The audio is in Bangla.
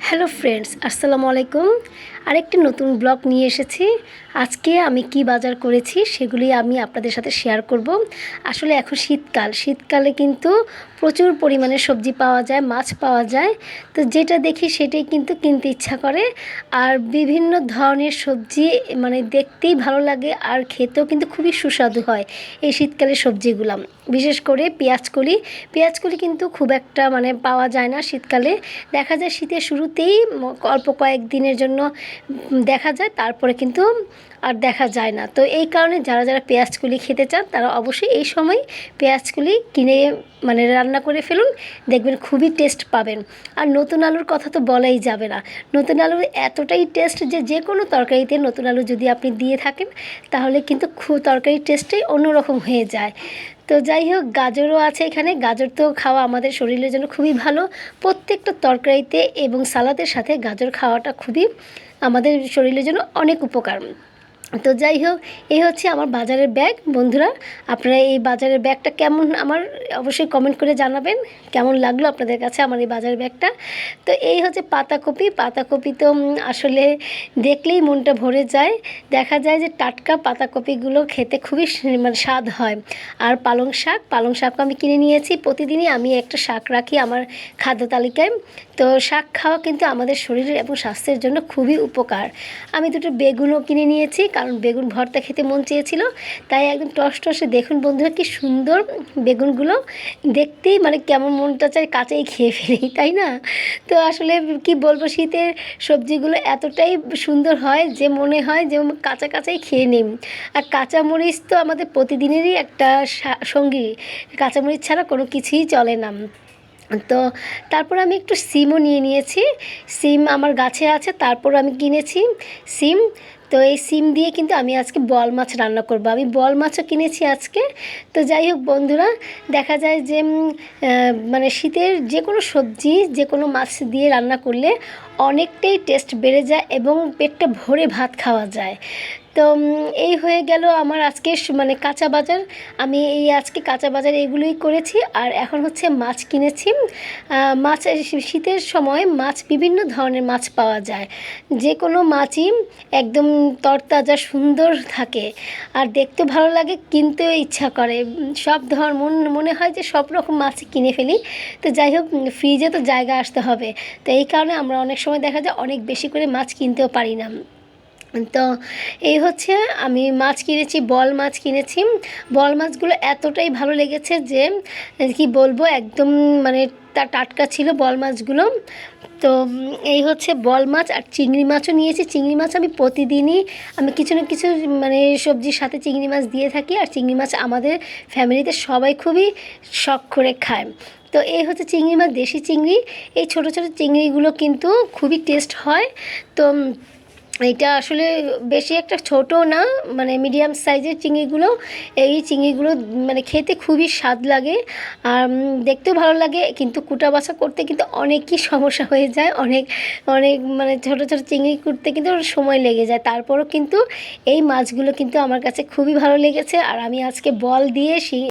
হ্যালো ফ্রেন্ডস, আসসালামু আলাইকুম। আরেকটি নতুন ব্লগ নিয়ে এসেছি। আজকে আমি কি বাজার করেছি সেগুলি আমি আপনাদের সাথে শেয়ার করব। আসলে এখন শীতকাল, শীতকালে কিন্তু প্রচুর পরিমাণে সবজি পাওয়া যায়, মাছ পাওয়া যায়। তো যেটা দেখি সেটাই কিন্তু কিনতে ইচ্ছা করে। আর বিভিন্ন ধরনের সবজি মানে দেখতেই ভালো লাগে আর খেতেও কিন্তু খুবই সুস্বাদু হয় এই শীতকালের সবজিগুলো। বিশেষ করে পেঁয়াজকলি। পেঁয়াজকলি কিন্তু খুব একটা মানে পাওয়া যায় না শীতকালে। দেখা যায় শীতের শুরুতেই অল্প কয়েকদিনের জন্য দেখা যায়, তারপরে কিন্তু আর দেখা যায় না। তো এই কারণে যারা যারা পেঁয়াজকলি খেতে চান, তারা অবশ্যই এই সময় পেঁয়াজকলি কিনে মানে রান্না করে ফেলুন, দেখবেন খুবই টেস্ট পাবেন। আর নতুন আলুর কথা তো বলাই যাবে না। নতুন আলুর এতটাই টেস্ট যে যে কোনো তরকারিতে নতুন আলু যদি আপনি দিয়ে থাকেন, তাহলে কিন্তু খুব তরকারির টেস্টটাই অন্যরকম হয়ে যায়। তো যাই হোক, গাজরও আছে এখানে। গাজর তো খাওয়া আমাদের শরীরের জন্য খুবই ভালো। প্রত্যেকটা তরকারিতে এবং সালাদের সাথে গাজর খাওয়াটা খুবই আমাদের শরীরের জন্য অনেক উপকার। তো যাই হোক এই হচ্ছে আমার বাজারের ব্যাগ। বন্ধুরা, আপনারা এই বাজারের ব্যাগটা কেমন আমার অবশ্যই কমেন্ট করে জানাবেন। কেমন লাগল আপনাদের কাছে আমার এই বাজারের ব্যাগটা? তো এই হচ্ছে পাতাকপি। পাতাকপি তো আসলে দেখলেই মনটা ভরে যায়। দেখা যায় যে টাটকা পাতাকপিগুলো খেতে খুবই মানে স্বাদ হয়। আর পালং শাক, পালং শাকও আমি কিনে নিয়েছি। প্রতিদিনই আমি একটা শাক রাখি আমার খাদ্য তালিকায়। তো শাক খাওয়া কিন্তু আমাদের শরীরের এবং স্বাস্থ্যের জন্য খুবই উপকার। আমি দুটো বেগুনও কিনে নিয়েছি। কারণ বেগুন ভর্তা খেতে মন চেয়েছিল। তাই একদম টস টসে দেখুন বন্ধুরা কি সুন্দর বেগুনগুলো। দেখতেই মানে কেমন মনটা চাই কাঁচাই খেয়ে ফেলি, তাই না? তো আসলে কি বলব, শীতের সবজিগুলো এতটাই সুন্দর হয় যে মনে হয় যে কাঁচা কাঁচাই খেয়ে নিই। আর কাঁচামরিচ তো আমাদের প্রতিদিনেরই একটা সঙ্গী। কাঁচামরিচ ছাড়া কোনো কিছুই চলে না। তো তারপর আমি একটু সিমও নিয়ে নিয়েছি। সিম আমার গাছে আছে, তারপর আমি কিনেছি সিম। তো এই সিম দিয়ে কিন্তু আমি আজকে বল মাছ রান্না করব। আমি বল মাছও কিনেছি আজকে। তো যাই হোক বন্ধুরা, দেখা যায় যে মানে শীতের যে কোনো সবজি যে কোনো মাছ দিয়ে রান্না করলে অনেকটাই টেস্ট বেড়ে যায় এবং পেটটা ভরে ভাত খাওয়া যায়। তো এই হয়ে গেল আমার আজকে মানে কাঁচা বাজার। আমি এই আজকে কাঁচা বাজার এগুলোই করেছি আর এখন হচ্ছে মাছ কিনেছি। মাছ শীতের সময় মাছ বিভিন্ন ধরনের মাছ পাওয়া যায়। যে কোনো মাছই একদম তরতাজা, সুন্দর থাকে। আর দেখতে ভালো লাগে, কিনতেও ইচ্ছা করে। সব ধর মন মনে হয় যে সব রকম মাছই কিনে ফেলি। তো যাই হোক, ফ্রিজে তো জায়গা আসতে হবে। তো এই কারণে আমরা অনেক সময় দেখা যায় অনেক বেশি করে মাছ কিনতেও পারি না। তো এই হচ্ছে আমি মাছ কিনেছি, বল মাছ কিনেছি। বল মাছগুলো এতটাই ভালো লেগেছে যে, কি বলব, একদম মানে তা টাটকা ছিল বল মাছগুলো। তো এই হচ্ছে বল মাছ আর চিংড়ি মাছও নিয়েছি। চিংড়ি মাছ আমি প্রতিদিনই, আমি কিছু না কিছু মানে সবজির সাথে চিংড়ি মাছ দিয়ে থাকি আর চিংড়ি মাছ আমাদের ফ্যামিলিতে সবাই খুবই শখ করে খায়। তো এই হচ্ছে চিংড়ি মাছ, দেশি চিংড়ি। এই ছোট ছোট চিংড়িগুলো কিন্তু খুবই টেস্ট হয়। তো এটা আসলে বেশি একটা ছোট না মানে মিডিয়াম সাইজের চিংড়িগুলো, এই চিংড়িগুলো মানে খেতে খুবই স্বাদ লাগে। আর দেখতেও ভালো লাগে, কিন্তু কুটা বাছা করতে কিন্তু অনেকই সমস্যা হয়ে যায়। অনেক অনেক মানে ছোট ছোট চিংড়ি করতে কিন্তু সময় লেগে যায়। তারপরও কিন্তু এই মাছগুলো কিন্তু আমার কাছে খুবই ভালো লেগেছে। আর আমি আজকে বল দিয়ে